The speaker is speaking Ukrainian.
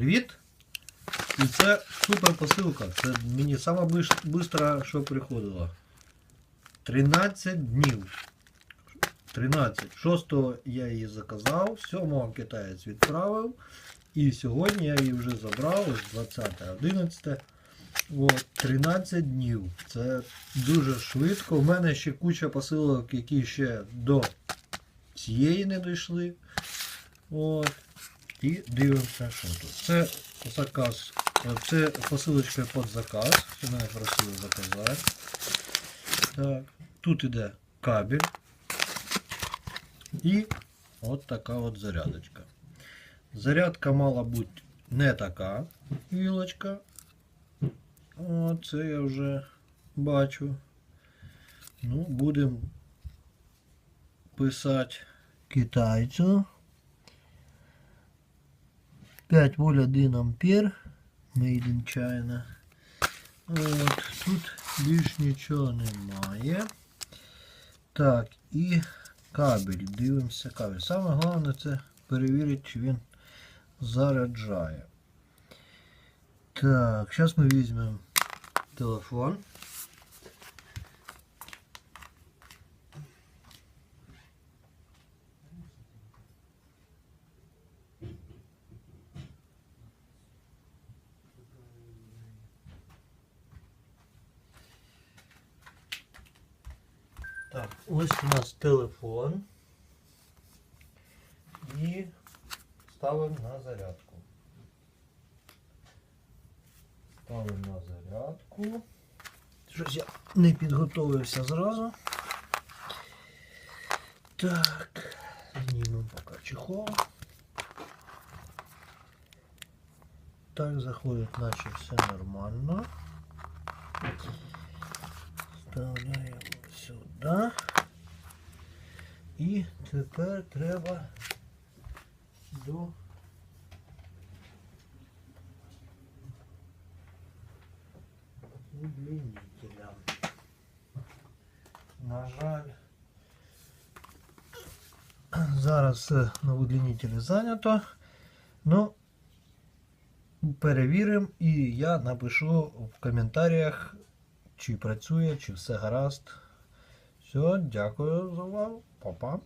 Привіт! І це супер посилка. Це мені швидко, що приходило. 13 днів. 13. 6 я її заказав, 7 китаєць відправив. І сьогодні я її вже забрав, ось 20, 11. От, 13 днів. Це дуже швидко. У мене ще куча посилок, які ще до цієї не дійшли. От. І дивимося, що тут. Це заказ. Це посилочка під заказ. Це мене просили заказати. Так. Тут іде кабель. І от така от зарядочка. Зарядка мала бути не така вілочка. О, це я вже бачу. Ну, будемо писати китайцю. 5 воль 1 ампер. Made in China. От, тут більш нічого немає. Так, і кабель. Дивимося кабель. Саме головне це перевірити, чи він заряджає. Так, зараз ми візьмемо телефон. Так, ось у нас телефон. І ставимо на зарядку. Ставимо на зарядку. Щось я не підготовився зразу. Так, знімемо поки чехол. Так, заходить, наче все нормально. Вставляємо сюди. І тепер треба до удлінителя. На жаль, зараз на удлінителі зайнято. Ну, перевіримо і я напишу в коментарях, чи працює, чи все гаразд. Все, дякую за увагу. Па-па.